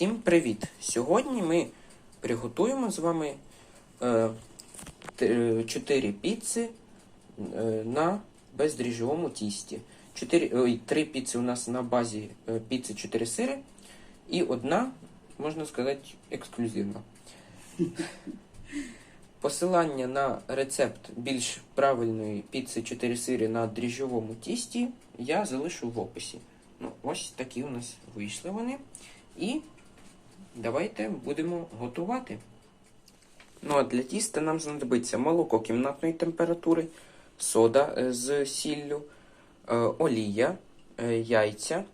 Всім привіт! Сьогодні ми приготуємо з вами е, 4 піци е, на бездріжджовому тісті. 4, ой, 3 піци у нас на базі е, піци 4 сири і одна, можна сказати, ексклюзивна. Посилання на рецепт більш правильної піци 4 сири на дріжджовому тісті я залишу в описі. Ну, ось такі у нас вийшли вони. І давайте будемо готувати. Ну а для тіста нам знадобиться молоко кімнатної температури, сода е, з сіллю, е, олія, е, яйця,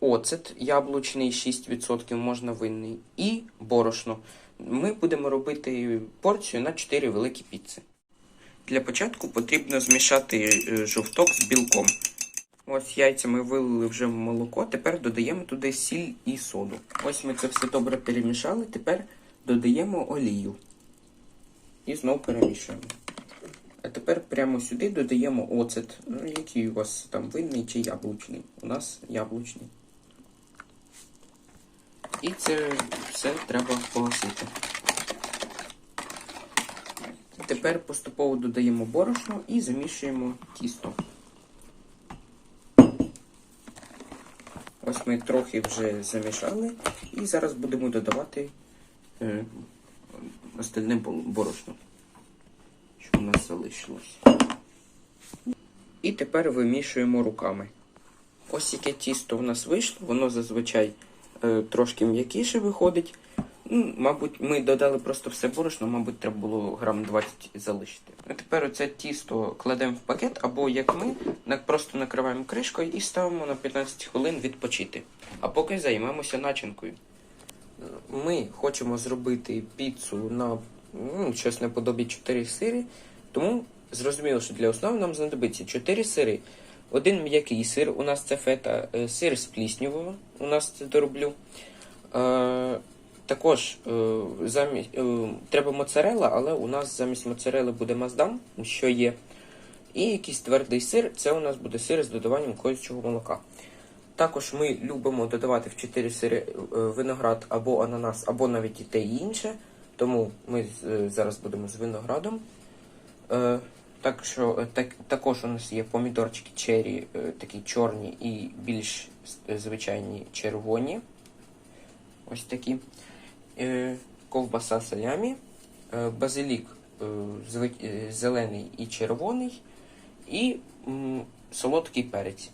оцет яблучний 6% можна винний і борошно. Ми будемо робити порцію на 4 великі піци. Для початку потрібно змішати жовток з білком. Ось яйця ми вилили вже в молоко, тепер додаємо туди сіль і соду. Ось ми це все добре перемішали, тепер додаємо олію. І знову перемішуємо. А тепер прямо сюди додаємо оцет, ну, який у вас там винний чи яблучний. У нас яблучний. І це все треба погасити. Тепер поступово додаємо борошно і замішуємо тісто. Ось ми трохи вже замішали і зараз будемо додавати е, остальне борошно, що у нас залишилось. І тепер вимішуємо руками. Ось яке тісто у нас вийшло, воно зазвичай е, трошки м'якіше виходить. Ну, мабуть, ми додали просто все борошно, мабуть, треба було грам 20 залишити. А тепер оце тісто кладемо в пакет, або як ми, просто накриваємо кришкою і ставимо на 15 хвилин відпочити. А поки займемося начинкою. Ми хочемо зробити піцу на ну, щось наподобі 4 сири, тому зрозуміло, що для основи нам знадобиться 4 сири. Один м'який сир, у нас це фета, е, сир з пліснявою, у нас це дороблю. Також е, замість, е, треба моцарела, але у нас замість моцарели буде маздам, що є. І якийсь твердий сир, це у нас буде сир з додаванням козячого молока. Також ми любимо додавати в 4 сири е, виноград або ананас, або навіть і те і інше. Тому ми зараз будемо з виноградом. Так що, так, також у нас є помідорчики черрі, е, такі чорні і більш звичайні червоні. Ось такі. Е, Ковбаса салямі, е, базилік е, зелений і червоний, і солодкий перець.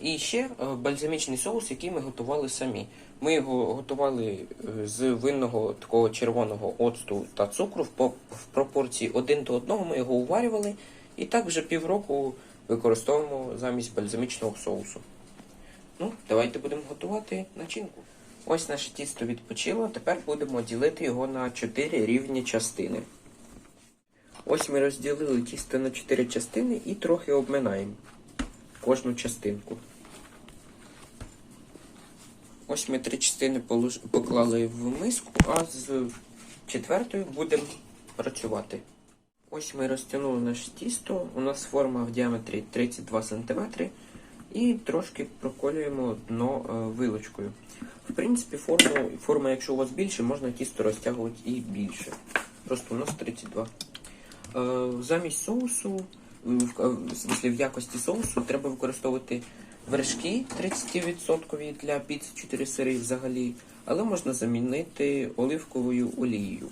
І ще бальзамічний соус, який ми готували самі. Ми його готували з винного такого червоного оцту та цукру в, пропорції один до одного. Ми його уварювали і так вже півроку використовуємо замість бальзамічного соусу. Ну, давайте будемо готувати начинку. Ось наше тісто відпочило. Тепер будемо ділити його на 4 рівні частини. Ось ми розділили тісто на 4 частини і трохи обминаємо кожну частинку. Ось ми три частини поклали в миску, а з четвертою будемо працювати. Ось ми розтягнули наше тісто. У нас форма в діаметрі 32 см і трошки проколюємо дно е, вилочкою. В принципі, форму, форма, якщо у вас більше, можна тісто розтягувати і більше. Просто у нас 32. Е, замість соусу, в, е, в якості соусу, треба використовувати вершки 30% для піци 4 сири взагалі, але можна замінити оливковою олією.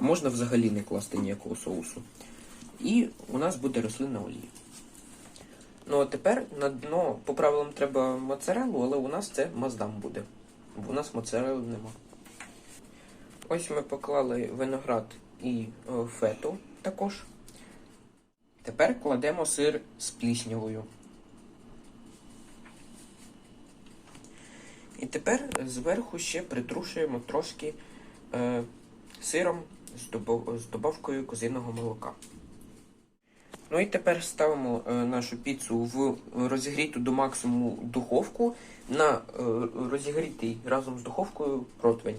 Можна взагалі не класти ніякого соусу. І у нас буде рослинна олія. Ну а тепер на дно, по правилам треба моцарелу, але у нас це маздам буде. Бо у нас моцарели нема. Ось ми поклали виноград і е, фету також. Тепер кладемо сир з пліснявою. І тепер зверху ще притрушуємо трошки е, сиром з, добав, з добавкою козиного молока. Ну і тепер ставимо е, нашу піцу в розігріту до максимуму духовку на е, розігрітий разом з духовкою противень.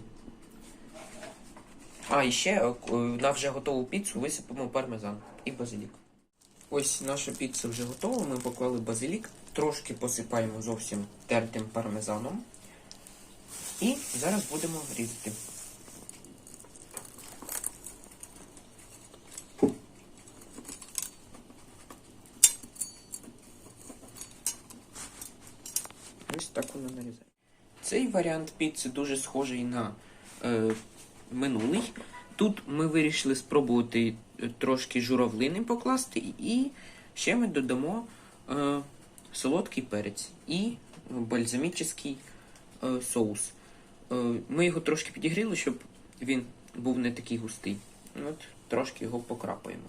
А, і ще е, на вже готову піцу висипемо пармезан і базилік. Ось наша піца вже готова. Ми поклали базилік, трошки посипаємо зовсім тертим пармезаном. І зараз будемо різати. Ось так воно нарізає. Цей варіант піци дуже схожий на е, минулий. Тут ми вирішили спробувати е, трошки журавлини покласти, і ще ми додамо е, солодкий перець і бальзамічний е, соус. Е, ми його трошки підігріли, щоб він був не такий густий. От трошки його покрапаємо.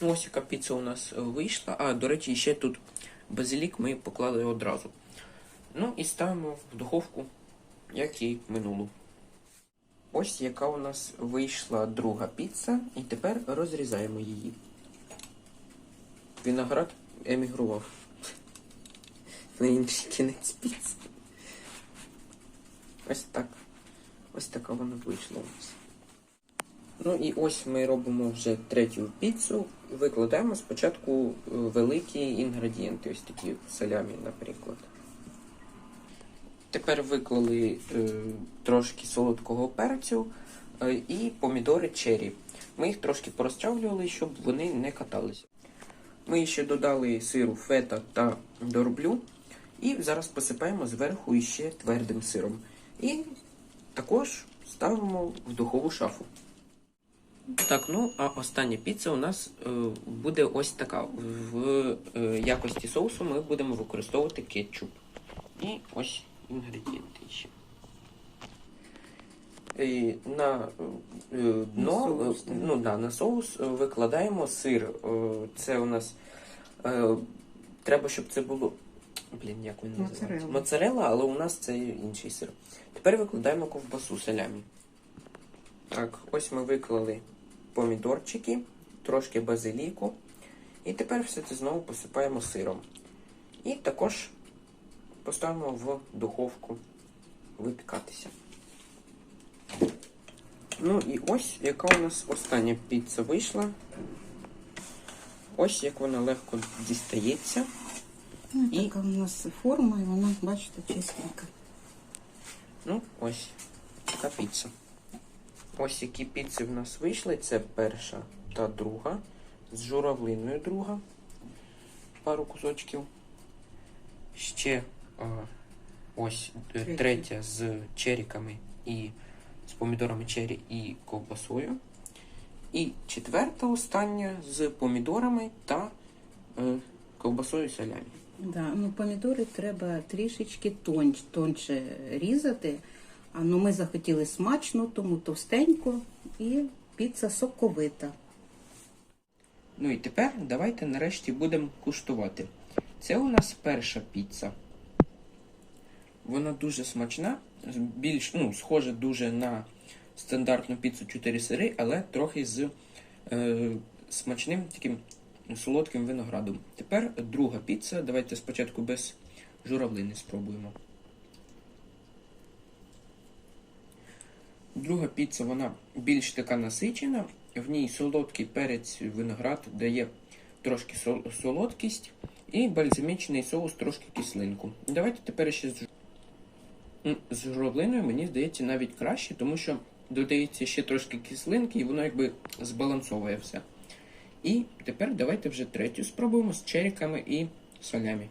Ну, ось яка піца у нас е, вийшла. А, до речі, ще тут базилік ми поклали одразу. Ну і ставимо в духовку, як і минулу. Ось яка у нас вийшла друга піца, і тепер розрізаємо її. Виноград емігрував. На інший кінець піци. Ось так. Ось така вона вийшла у нас. Ну і ось ми робимо вже третю піцу. Викладаємо спочатку е, великі інгредієнти, ось такі салямі, наприклад. Тепер виклали е, трошки солодкого перцю е, і помідори черрі. Ми їх трошки порозчавлювали, щоб вони не каталися. Ми ще додали сиру фета та дорблю. І зараз посипаємо зверху іще твердим сиром. І також ставимо в духову шафу. Так, ну а остання піца у нас е, буде ось така. В е, якості соусу ми будемо використовувати кетчуп. І ось інгредієнти ще. І на е, дно, На соус, е, ну, да, на соус е, викладаємо сир. Це у нас треба, щоб це було. Блін, як він називається? Моцарелла. Моцарелла, але у нас це інший сир. Тепер викладаємо ковбасу салямі. Так, ось ми виклали помідорчики, трошки базиліку. І тепер все це знову посипаємо сиром. І також поставимо в духовку випікатися. Ну і ось яка у нас остання піца вийшла. Ось як вона легко дістається. Ну, І- Така у нас форма, і вона, бачите, чистенька. Ну, ось така піца. Ось які піци в нас вийшли. Це перша та друга. З журавлиною друга. Пару кусочків. Ще ось е, Третя. з черіками і з помідорами чері і ковбасою. І четверта остання з помідорами та е, ковбасою салямі. Да, ну, помідори треба трішечки тонч, тоньше різати. А ну, ми захотіли смачно, тому товстенько і піца соковита. Ну і тепер давайте нарешті будемо куштувати. Це у нас перша піца. Вона дуже смачна, більш ну, схожа дуже на стандартну піцу 4 сири, але трохи з е, смачним таким солодким виноградом. Тепер друга піца. Давайте спочатку без журавлини спробуємо. Друга піца, вона більш така насичена. В ній солодкий перець виноград дає трошки сол- солодкість і бальзамічний соус трошки кислинку. Давайте тепер ще з, з журавлиною, мені здається, навіть краще, тому що додається ще трошки кислинки, і воно якби збалансовує все. І тепер давайте вже третю спробуємо з черіками і солями.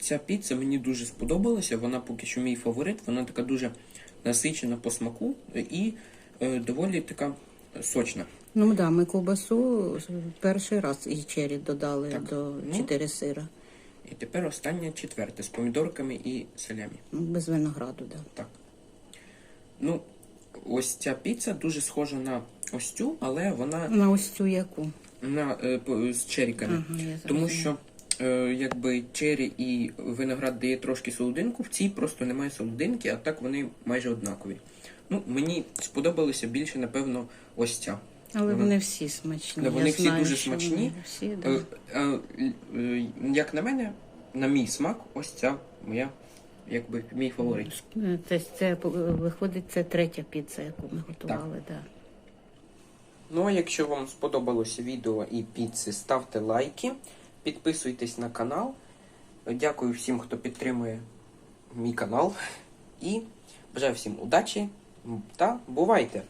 Ця піца мені дуже сподобалася. Вона поки що мій фаворит. Вона така дуже насичена по смаку і е, доволі така сочна. Ну да, ми ковбасу перший раз і чері додали Так, до ну. 4 сира. І тепер остання четверта з помідорками і салямі. Ну, Без винограду, да. Так. Ну, ось ця піца дуже схожа на ось цю, але вона На ось цю яку. на, е, з черіками. Ага, я Тому що е, якби чері і виноград дає трошки солодинку, в цій просто немає солодинки, а так вони майже однакові. Ну, мені сподобалося більше, напевно, ось ця. Але вони всі смачні. Да, вони всі знаю, дуже що смачні. вони Всі, да. Е, е, е, як на мене, на мій смак, ось ця моя, якби мій фаворит. Е, Це, це е, виходить, це третя піца, яку ми готували, да. Ну а якщо вам сподобалося відео і піци, ставте лайки. підписуйтесь на канал. Дякую всім, хто підтримує мій канал. І бажаю всім удачі та бувайте!